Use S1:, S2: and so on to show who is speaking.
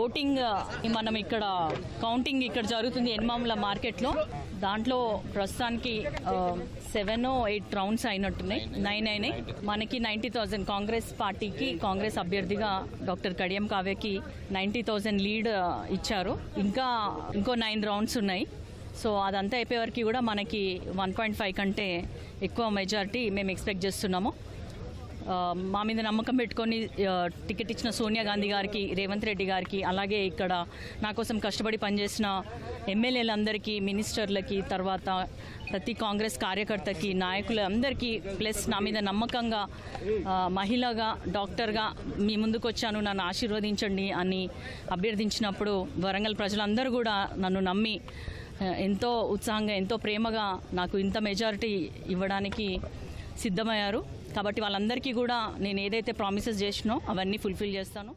S1: Voting మనం ఇక్కడ counting ఇక్కడ జరుగుతుంది ఎన్మాముల మార్కెట్లో. దాంట్లో ప్రస్తుతానికి సెవెన్ ఎయిట్ రౌండ్స్ అయినట్టున్నాయి. నైన్ అయినాయి. మనకి నైంటీ థౌజండ్ కాంగ్రెస్ పార్టీకి కాంగ్రెస్ అభ్యర్థిగా డాక్టర్ కడియం కావ్యకి నైంటీ థౌజండ్ లీడ్ ఇచ్చారు. ఇంకా ఇంకో నైన్ రౌండ్స్ ఉన్నాయి. సో అదంతా అయిపోయే వరకు కూడా మనకి వన్ పాయింట్ ఫైవ్ కంటే ఎక్కువ మెజారిటీ మేము ఎక్స్పెక్ట్ చేస్తున్నాము. మా మీద నమ్మకం పెట్టుకొని టికెట్ ఇచ్చిన సోనియా గాంధీ గారికి రేవంత్ రెడ్డి గారికి అలాగే ఇక్కడ నా కోసం కష్టపడి పనిచేసిన ఎమ్మెల్యేలందరికీ మినిస్టర్లకి తర్వాత ప్రతి కాంగ్రెస్ కార్యకర్తకి నాయకులు అందరికీ ప్లస్ నా మీద నమ్మకంగా మహిళగా డాక్టర్గా మీ ముందుకు వచ్చాను నన్ను ఆశీర్వదించండి అని అభ్యర్థించినప్పుడు వరంగల్ ప్రజలందరూ కూడా నన్ను నమ్మి ఎంతో ఉత్సాహంగా ఎంతో ప్రేమగా నాకు ఇంత మెజారిటీ ఇవ్వడానికి సిద్ధమయ్యారు. కాబట్టి వాళ్ళందరికీ కూడా నేను ఏదైతే ప్రామిసెస్ చేసినో అవన్నీ ఫుల్ఫిల్ చేస్తాను.